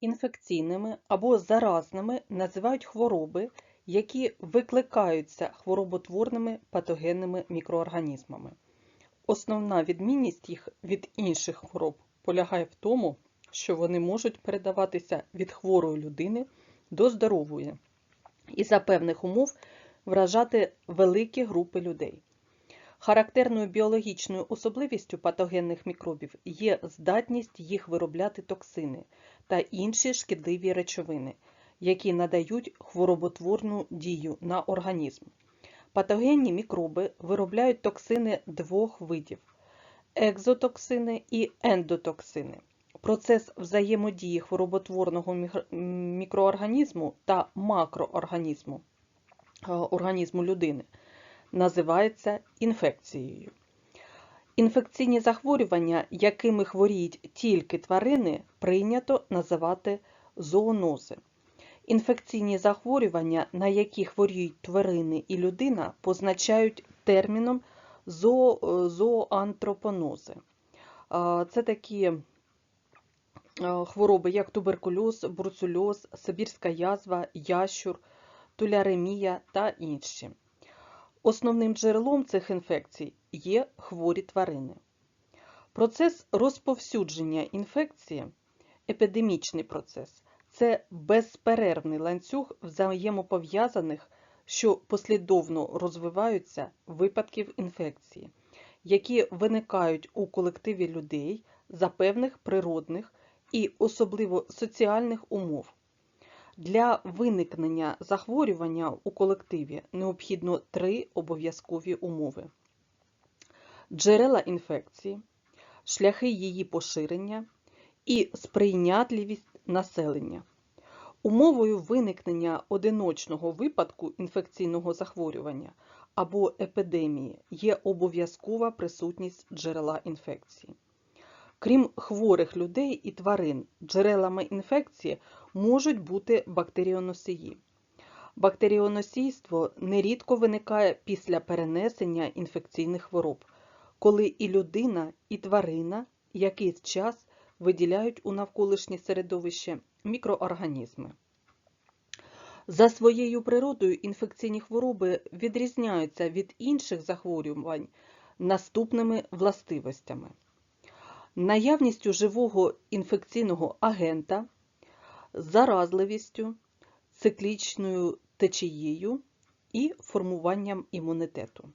Інфекційними або заразними називають хвороби, які викликаються хвороботворними патогенними мікроорганізмами. Основна відмінність їх від інших хвороб полягає в тому, що вони можуть передаватися від хворої людини до здорової і за певних умов вражати великі групи людей. Характерною біологічною особливістю патогенних мікробів є здатність їх виробляти токсини та інші шкідливі речовини, які надають хвороботворну дію на організм. Патогенні мікроби виробляють токсини двох видів екзотоксини і ендотоксини. Процес взаємодії хвороботворного мікроорганізму та макроорганізму е, організму людини називається інфекцією. Інфекційні захворювання, якими хворіють тільки тварини, прийнято називати зоонози. Інфекційні захворювання, на які хворіють тварини і людина, позначають терміном зоо- зооантропонози. Це такі е, хвороби, як туберкульоз, бруцельоз, сибірська язва, ящур, туляремія та інші. Основним джерелом цих інфекцій є хворі тварини. Процес розповсюдження інфекції епідемічний процес це безперервний ланцюг взаємопов'язаних, що послідовно розвиваються випадків інфекції, які виникають у колективі людей за певних природних і особливо соціальних умов. Для виникнення захворювання у колективі необхідно три обов'язкові умови: джерела інфекції, шляхи її поширення і сприйнятливість населення. Умовою виникнення одиночного випадку інфекційного захворювання або епідемії є обов'язкова присутність джерела інфекції. Крім хворих людей і тварин, джерелами інфекції можуть бути бактеріоносії. Бактеріоносійство нерідко виникає після перенесення інфекційних хвороб, коли і людина, і тварина якийсь час виділяють у навколишнє середовище мікроорганізми. За своєю природою інфекційні хвороби відрізняються від інших захворювань наступними властивостями наявністю живого інфекційного агента, заразливістю, циклічною течією і формуванням імунітету.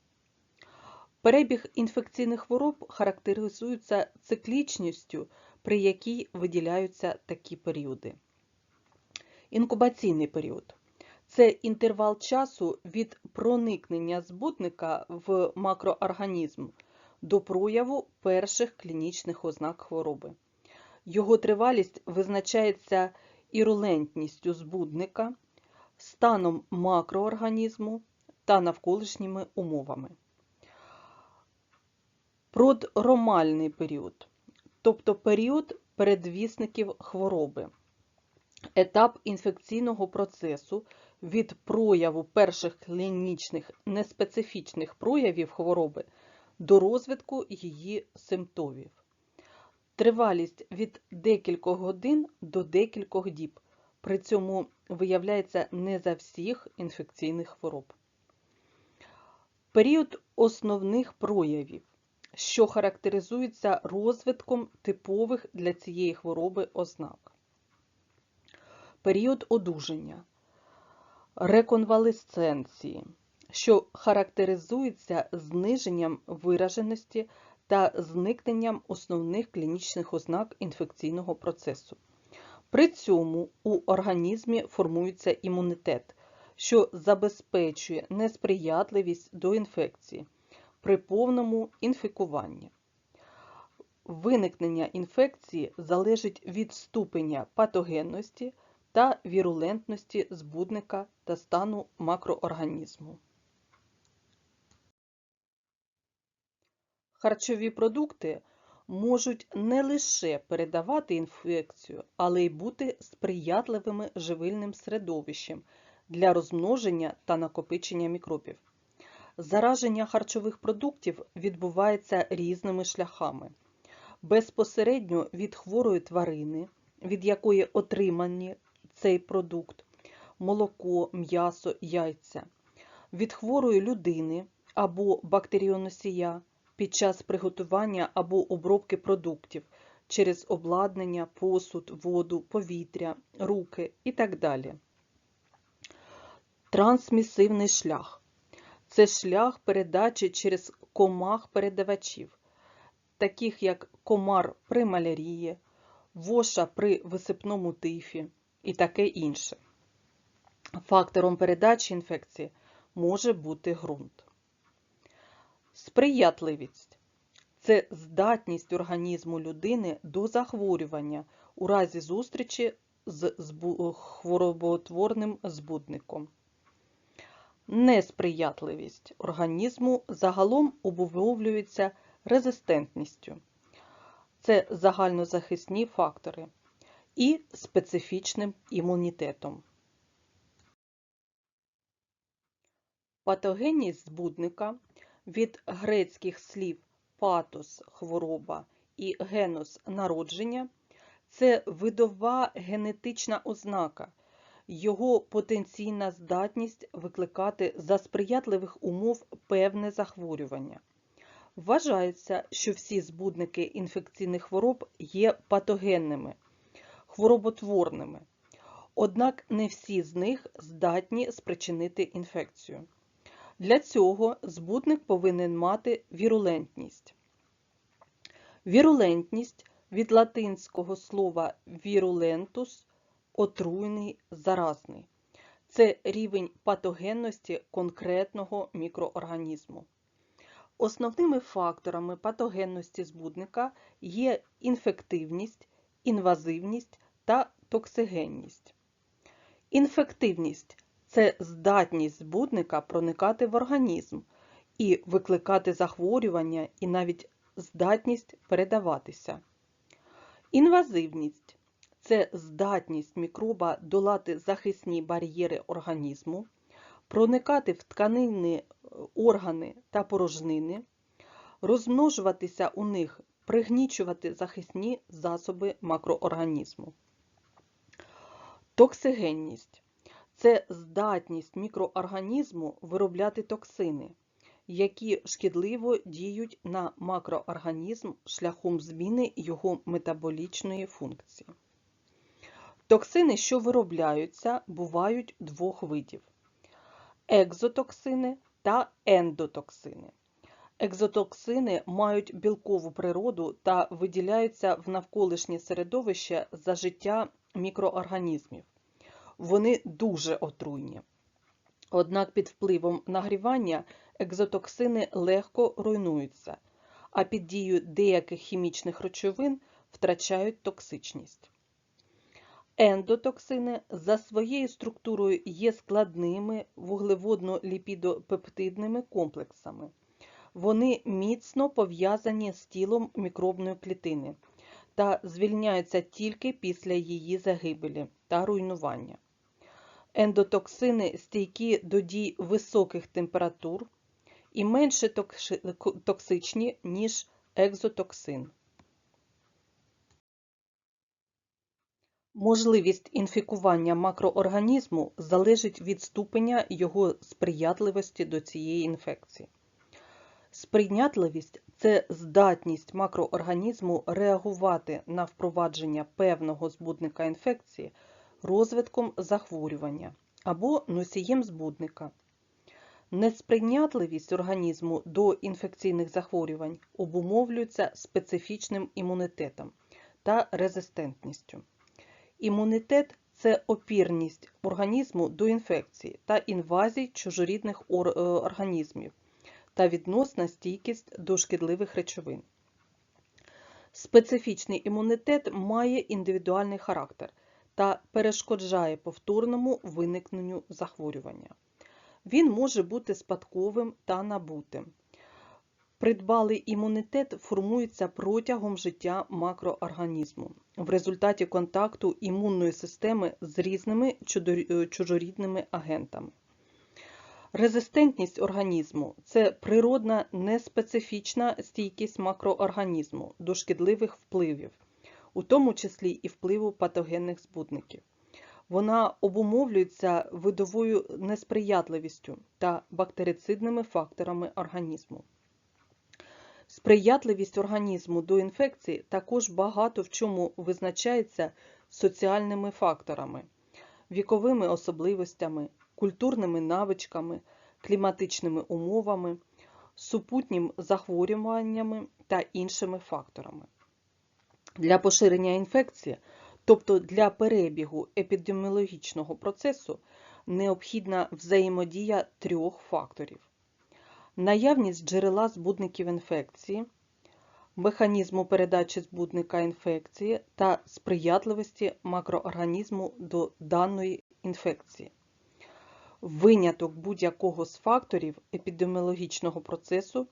Перебіг інфекційних хвороб характеризується циклічністю, при якій виділяються такі періоди. Інкубаційний період це інтервал часу від проникнення збутника в макроорганізм до прояву перших клінічних ознак хвороби. Його тривалість визначається ірулентністю збудника, станом макроорганізму та навколишніми умовами. Продромальний період, тобто період передвісників хвороби, етап інфекційного процесу від прояву перших клінічних неспецифічних проявів хвороби до розвитку її симптомів. Тривалість від декількох годин до декількох діб. При цьому виявляється не за всіх інфекційних хвороб. Період основних проявів, що характеризується розвитком типових для цієї хвороби ознак. Період одужання, реконвалесценції, що характеризується зниженням вираженості та зникненням основних клінічних ознак інфекційного процесу. При цьому у організмі формується імунітет, що забезпечує несприятливість до інфекції при повному інфікуванні. Виникнення інфекції залежить від ступеня патогенності та вірулентності збудника та стану макроорганізму. Харчові продукти можуть не лише передавати інфекцію, але й бути сприятливими живильним середовищем для розмноження та накопичення мікробів. Зараження харчових продуктів відбувається різними шляхами. Безпосередньо від хворої тварини від якої отримані цей продукт, молоко, м'ясо, яйця, від хворої людини або бактеріоносія під час приготування або обробки продуктів через обладнання, посуд, воду, повітря, руки і так далі. Трансмісивний шлях це шлях передачі через комах передавачів, таких як комар при малярії, воша при висипному тифі і таке інше. Фактором передачі інфекції може бути ґрунт. Сприятливість це здатність організму людини до захворювання у разі зустрічі з хвороботворним збудником. Несприятливість організму загалом обумовлюється резистентністю. Це загальнозахисні фактори і специфічним імунітетом. Патогенність збудника від грецьких слів патос хвороба і генос народження це видова генетична ознака, його потенційна здатність викликати за сприятливих умов певне захворювання. Вважається, що всі збудники інфекційних хвороб є патогенними, хвороботворними, однак не всі з них здатні спричинити інфекцію. Для цього збудник повинен мати вірулентність. Вірулентність від латинського слова virulentus отруйний, заразний. Це рівень патогенності конкретного мікроорганізму. Основними факторами патогенності збудника є інфективність, інвазивність та токсигенність. Інфективність це здатність збудника проникати в організм і викликати захворювання і навіть здатність передаватися. Інвазивність це здатність мікроба долати захисні бар'єри організму, проникати в тканини, органи та порожнини, розмножуватися у них, пригнічувати захисні засоби макроорганізму. Токсигенність це здатність мікроорганізму виробляти токсини, які шкідливо діють на макроорганізм шляхом зміни його метаболічної функції. Токсини, що виробляються, бувають двох видів: екзотоксини та ендотоксини. Екзотоксини мають білкову природу та виділяються в навколишнє середовище за життя мікроорганізмів. Вони дуже отруйні. Однак під впливом нагрівання екзотоксини легко руйнуються, а під дією деяких хімічних речовин втрачають токсичність. Ендотоксини за своєю структурою є складними вуглеводно-ліпідопептидними комплексами. Вони міцно пов'язані з тілом мікробної клітини та звільняються тільки після її загибелі та руйнування. Ендотоксини стійкі до дій високих температур і менше токсичні, ніж екзотоксин. Можливість інфікування макроорганізму залежить від ступеня його сприятливості до цієї інфекції. Сприйнятливість це здатність макроорганізму реагувати на впровадження певного збудника інфекції розвитком захворювання або носієм збудника. Несприйнятливість організму до інфекційних захворювань обумовлюється специфічним імунітетом та резистентністю. Імунітет це опірність організму до інфекції та інвазій чужорідних е, організмів та відносна стійкість до шкідливих речовин. Специфічний імунітет має індивідуальний характер та перешкоджає повторному виникненню захворювання. Він може бути спадковим та набутим. Придбалий імунітет формується протягом життя макроорганізму в результаті контакту імунної системи з різними е, чужорідними агентами. Резистентність організму це природна неспецифічна стійкість макроорганізму до шкідливих впливів, у тому числі і впливу патогенних збудників. Вона обумовлюється видовою несприятливістю та бактерицидними факторами організму. Сприятливість організму до інфекції також багато в чому визначається соціальними факторами, віковими особливостями, культурними навичками, кліматичними умовами, супутнім захворюваннями та іншими факторами. Для поширення інфекції, тобто для перебігу епідеміологічного процесу, необхідна взаємодія трьох факторів: наявність джерела збудників інфекції, механізму передачі збудника інфекції та сприятливості макроорганізму до даної інфекції. Виняток будь-якого з факторів епідеміологічного процесу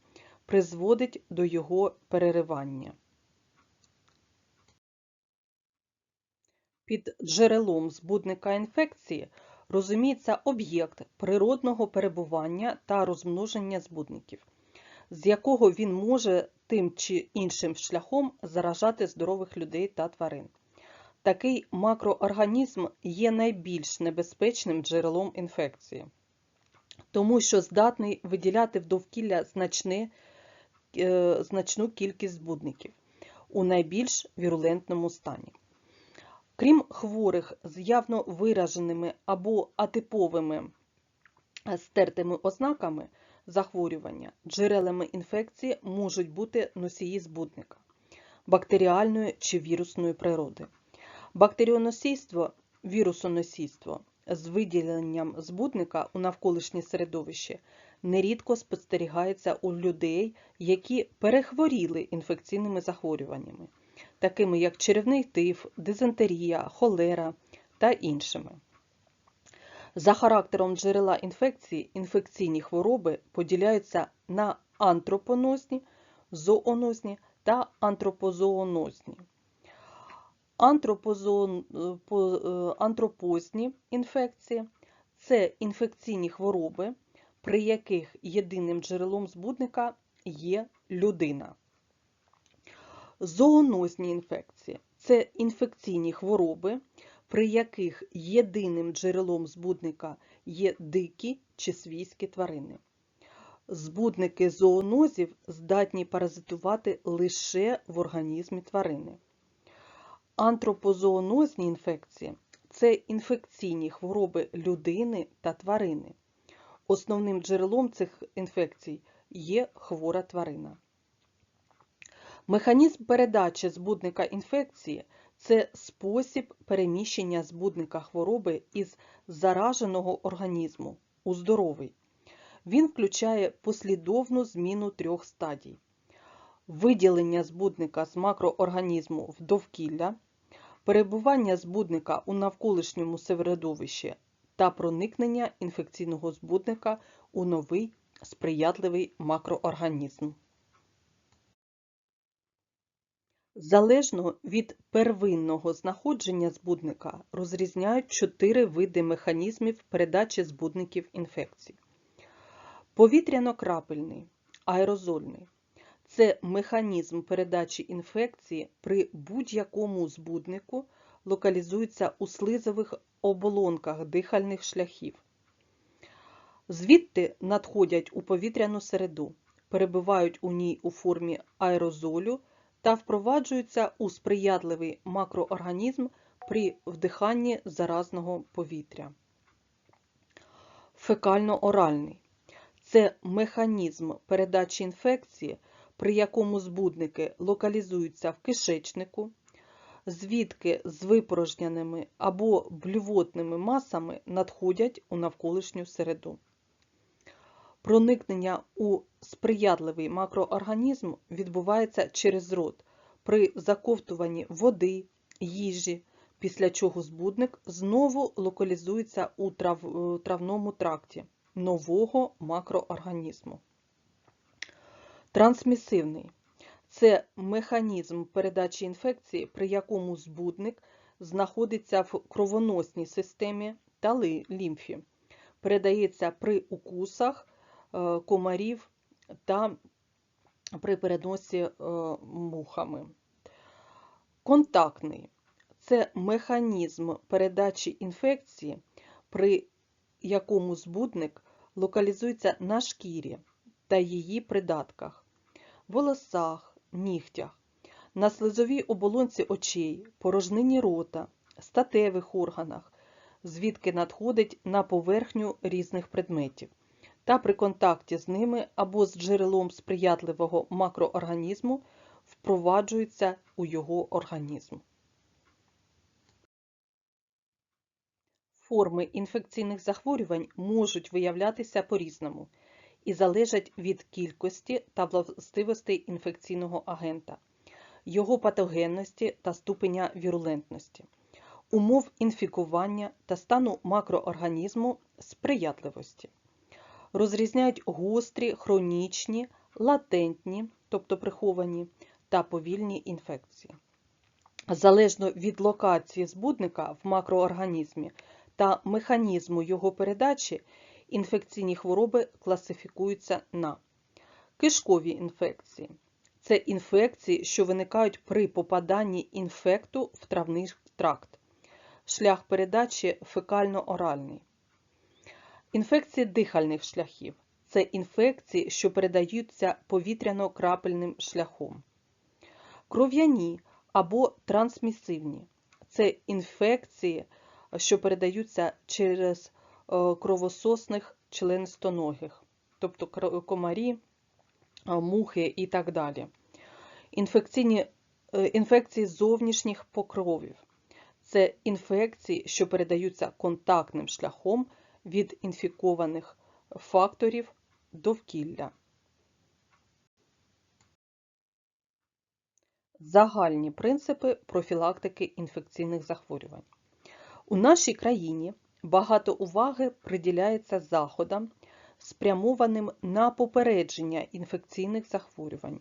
призводить до його переривання. Під джерелом збудника інфекції розуміється об'єкт природного перебування та розмноження збудників, з якого він може тим чи іншим шляхом заражати здорових людей та тварин. Такий макроорганізм є найбільш небезпечним джерелом інфекції, тому що здатний виділяти в довкілля значне, е, значну кількість збудників у найбільш вірулентному стані. Крім хворих з явно вираженими або атиповими стертими ознаками захворювання, джерелами інфекції можуть бути носії збудника бактеріальної чи вірусної природи. Бактеріоносійство, вірусоносійство з виділенням збудника у навколишнє середовище нерідко спостерігається у людей, які перехворіли інфекційними захворюваннями, такими як черевний тиф, дизентерія, холера та іншими. За характером джерела інфекції інфекційні хвороби поділяються на антропонозні, зоонозні та антропозоонозні. Антропозні інфекції це інфекційні хвороби, при яких єдиним джерелом збудника є людина. Зоонозні інфекції це інфекційні хвороби, при яких єдиним джерелом збудника є дикі чи свійські тварини. Збудники зоонозів здатні паразитувати лише в організмі тварини. Антропозоонозні інфекції це інфекційні хвороби людини та тварини. Основним джерелом цих інфекцій є хвора тварина. Механізм передачі збудника інфекції це спосіб переміщення збудника хвороби із зараженого організму у здоровий. Він включає послідовну зміну трьох стадій: виділення збудника з макроорганізму в довкілля, перебування збудника у навколишньому середовищі та проникнення інфекційного збудника у новий сприятливий макроорганізм. Залежно від первинного знаходження збудника розрізняють чотири види механізмів передачі збудників інфекцій. Повітряно-крапельний, аерозольний це механізм передачі інфекції при будь-якому збуднику локалізується у слизових оболонках дихальних шляхів. Звідти надходять у повітряну середу, перебувають у ній у формі аерозолю та впроваджуються у сприятливий макроорганізм при вдиханні заразного повітря. Фекально-оральний це механізм передачі інфекції, при якому збудники локалізуються в кишечнику, звідки з випорожняними або блювотними масами надходять у навколишню середу. Проникнення у сприятливий макроорганізм відбувається через рот при заковтуванні води, їжі, після чого збудник знову локалізується у трав... травному тракті нового макроорганізму. Трансмісивний це механізм передачі інфекції, при якому збудник знаходиться в кровоносній системі та лімфі, передається при укусах е, комарів та при переносі е, мухами. Контактний це механізм передачі інфекції, при якому збудник локалізується на шкірі та її придатках, волосах, нігтях, на слизовій оболонці очей, порожнині рота, статевих органах, звідки надходить на поверхню різних предметів, та при контакті з ними або з джерелом сприятливого макроорганізму впроваджується у його організм. Форми інфекційних захворювань можуть виявлятися по-різному і залежать від кількості та властивостей інфекційного агента, його патогенності та ступеня вірулентності, умов інфікування та стану макроорганізму сприятливості. Розрізняють гострі, хронічні, латентні, тобто приховані, та повільні інфекції. Залежно від локації збудника в макроорганізмі та механізму його передачі, інфекційні хвороби класифікуються на кишкові інфекції. Це інфекції, що виникають при попаданні інфекту в травний тракт, шлях передачі фекально-оральний. Інфекції дихальних шляхів це інфекції, що передаються повітряно-крапельним шляхом. Кров'яні або трансмісивні це інфекції, що передаються через е, кровососних членистоногих, тобто комарі, е, мухи і так далі. Інфекційні, е, інфекції зовнішніх покровів це інфекції, що передаються контактним шляхом від інфікованих факторів довкілля. Загальні принципи профілактики інфекційних захворювань. У нашій країні багато уваги приділяється заходам, спрямованим на попередження інфекційних захворювань.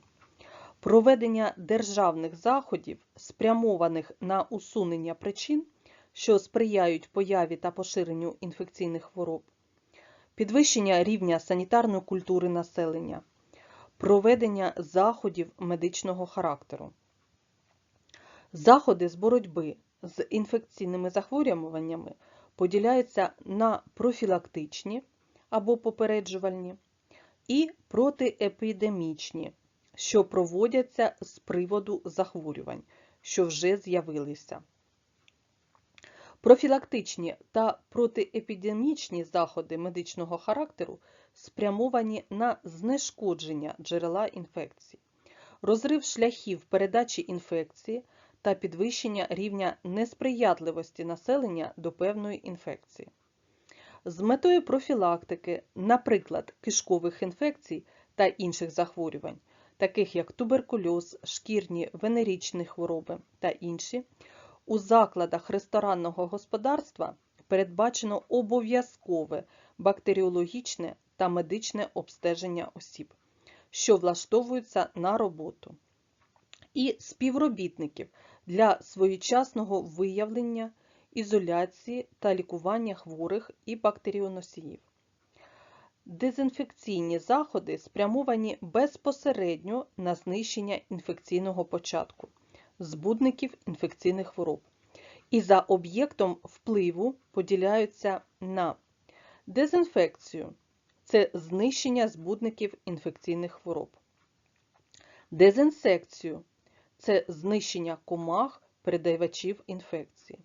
Проведення державних заходів, спрямованих на усунення причин, що сприяють появі та поширенню інфекційних хвороб, підвищення рівня санітарної культури населення, проведення заходів медичного характеру. Заходи з боротьби з інфекційними захворюваннями поділяються на профілактичні або попереджувальні і протиепідемічні, що проводяться з приводу захворювань, що вже з'явилися. Профілактичні та протиепідемічні заходи медичного характеру спрямовані на знешкодження джерела інфекції, розрив шляхів передачі інфекції та підвищення рівня несприятливості населення до певної інфекції. З метою профілактики, наприклад, кишкових інфекцій та інших захворювань, таких як туберкульоз, шкірні венерічні хвороби та інші, у закладах ресторанного господарства передбачено обов'язкове бактеріологічне та медичне обстеження осіб, що влаштовуються на роботу, і співробітників для своєчасного виявлення, ізоляції та лікування хворих і бактеріоносіїв. Дезінфекційні заходи спрямовані безпосередньо на знищення інфекційного початку, збудників інфекційних хвороб. І за об'єктом впливу поділяються на дезінфекцію це знищення збудників інфекційних хвороб, дезінсекцію це знищення комах передавачів інфекції,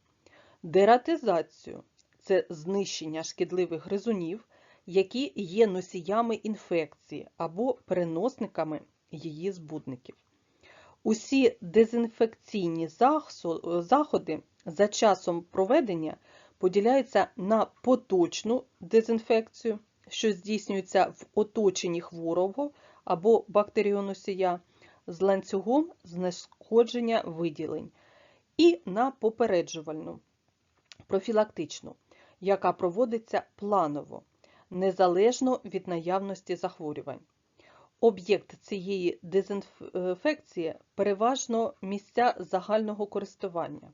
дератизацію це знищення шкідливих гризунів, які є носіями інфекції або переносниками її збудників. Усі дезінфекційні заходи за часом проведення поділяються на поточну дезінфекцію, що здійснюється в оточенні хворого або бактеріоносія з ланцюгом знешкодження виділень, і на попереджувальну профілактичну, яка проводиться планово, незалежно від наявності захворювань. Об'єкт цієї дезінфекції переважно місця загального користування,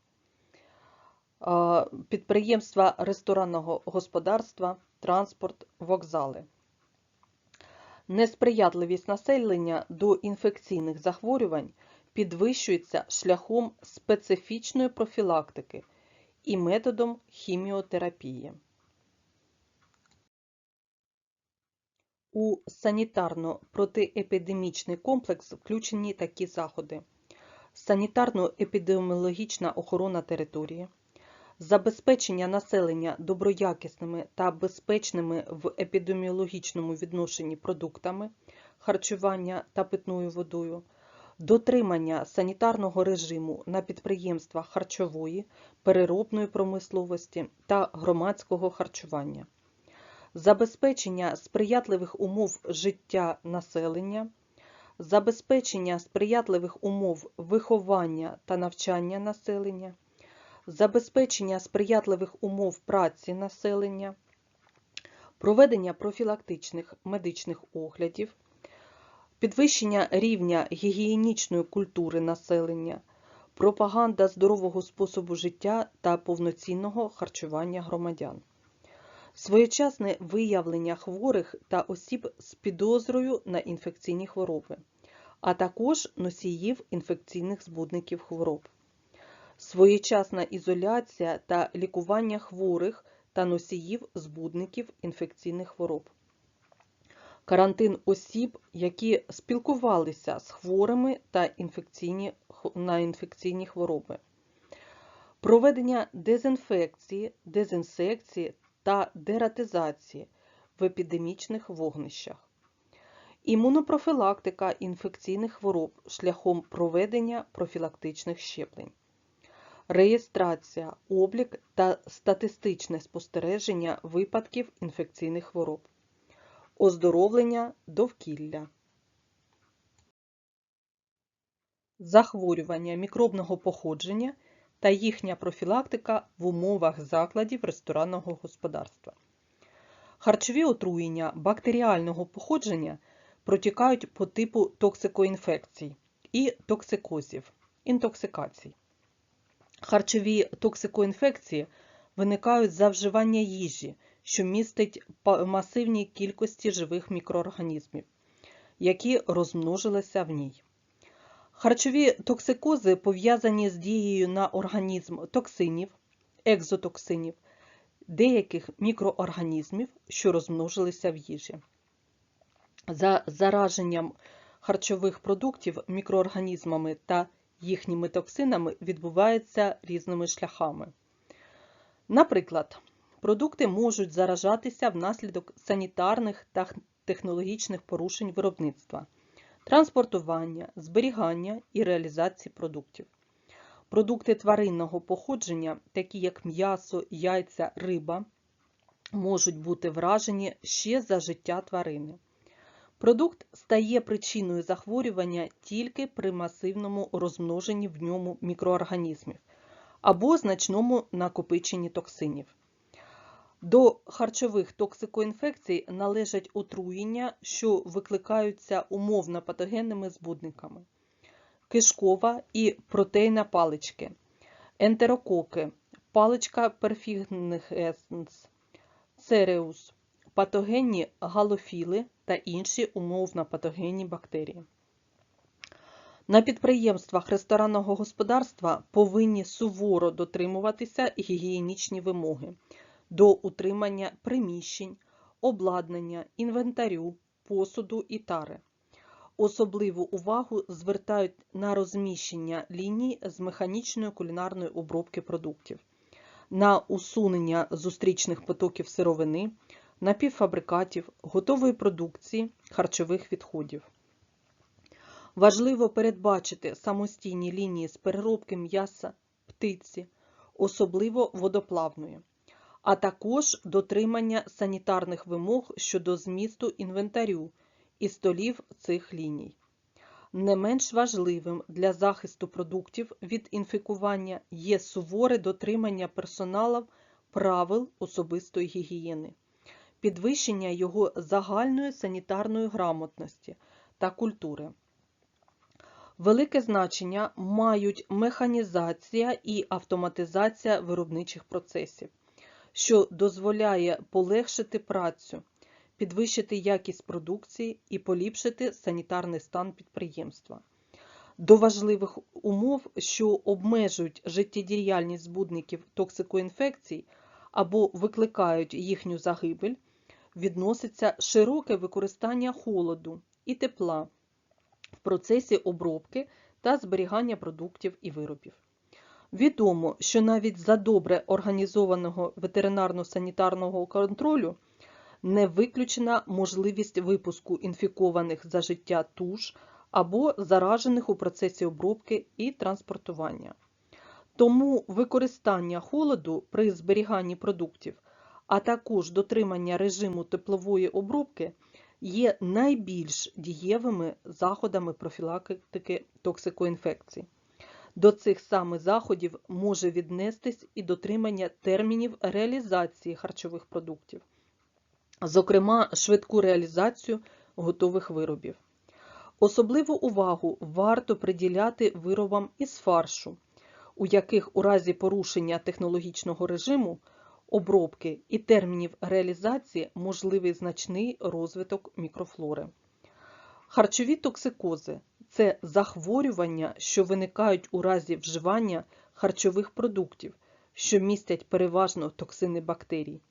підприємства ресторанного господарства, транспорт, вокзали. Несприятливість населення до інфекційних захворювань підвищується шляхом специфічної профілактики і методом хіміотерапії. У санітарно-протиепідемічний комплекс включені такі заходи: санітарно-епідеміологічна охорона території, забезпечення населення доброякісними та безпечними в епідеміологічному відношенні продуктами харчування та питною водою, дотримання санітарного режиму на підприємствах харчової, переробної промисловості та громадського харчування, забезпечення сприятливих умов життя населення, забезпечення сприятливих умов виховання та навчання населення, забезпечення сприятливих умов праці населення, проведення профілактичних медичних оглядів, підвищення рівня гігієнічної культури населення, пропаганда здорового способу життя та повноцінного харчування громадян, своєчасне виявлення хворих та осіб з підозрою на інфекційні хвороби, а також носіїв інфекційних збудників хвороб, своєчасна ізоляція та лікування хворих та носіїв збудників інфекційних хвороб. Карантин осіб, які спілкувалися з хворими та інфекційні, на інфекційні хвороби, проведення дезінфекції, дезінсекції та дератизації в епідемічних вогнищах, імунопрофілактика інфекційних хвороб шляхом проведення профілактичних щеплень. Реєстрація, облік та статистичне спостереження випадків інфекційних хвороб оздоровлення довкілля. Захворювання мікробного походження та їхня профілактика в умовах закладів ресторанного господарства. Харчові отруєння бактеріального походження протікають по типу токсикоінфекцій і токсикозів, інтоксикацій. Харчові токсикоінфекції виникають за вживання їжі, що містить масивні кількості живих мікроорганізмів, які розмножилися в ній. Харчові токсикози пов'язані з дією на організм токсинів, екзотоксинів, деяких мікроорганізмів, що розмножилися в їжі. За зараженням харчових продуктів мікроорганізмами та їхніми токсинами відбувається різними шляхами. Наприклад, Продукти можуть заражатися внаслідок санітарних та технологічних порушень виробництва, транспортування, зберігання і реалізації продуктів. Продукти тваринного походження, такі як м'ясо, яйця, риба, можуть бути вражені ще за життя тварини. Продукт стає причиною захворювання тільки при масивному розмноженні в ньому мікроорганізмів або значному накопиченні токсинів. До харчових токсикоінфекцій належать отруєння, що викликаються умовно патогенними збудниками, кишкова і протеїна палички, ентерококи, паличка перфігнесенс, цереус, патогенні галофіли та інші умовно патогенні бактерії. На підприємствах ресторанного господарства повинні суворо дотримуватися гігієнічні вимоги до утримання приміщень, обладнання, інвентарю, посуду і тари. Особливу увагу звертають на розміщення ліній з механічної кулінарної обробки продуктів, на усунення зустрічних потоків сировини, напівфабрикатів, готової продукції, харчових відходів. Важливо передбачити самостійні лінії з переробки м'яса, птиці, особливо водоплавної а також дотримання санітарних вимог щодо змісту інвентарю і столів цих ліній. Не менш важливим для захисту продуктів від інфікування є суворе дотримання персоналом правил особистої гігієни, підвищення його загальної санітарної грамотності та культури. Велике значення мають механізація і автоматизація виробничих процесів що дозволяє полегшити працю, підвищити якість продукції і поліпшити санітарний стан підприємства. До важливих умов, що обмежують життєдіяльність збудників токсикоінфекцій або викликають їхню загибель, відноситься широке використання холоду і тепла в процесі обробки та зберігання продуктів і виробів. Відомо, що навіть за добре організованого ветеринарно-санітарного контролю не виключена можливість випуску інфікованих за життя туш або заражених у процесі обробки і транспортування. Тому використання холоду при зберіганні продуктів, а також дотримання режиму теплової обробки є найбільш дієвими заходами профілактики токсикоінфекцій. До цих саме заходів може віднестись і дотримання термінів реалізації харчових продуктів, зокрема швидку реалізацію готових виробів. Особливу увагу варто приділяти виробам із фаршу, у яких у разі порушення технологічного режиму обробки і термінів реалізації можливий значний розвиток мікрофлори. Харчові токсикози це захворювання, що виникають у разі вживання харчових продуктів, що містять переважно токсини бактерій.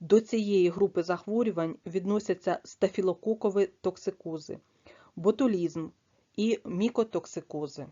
До цієї групи захворювань відносяться стафілококові токсикози, ботулізм і мікотоксикози.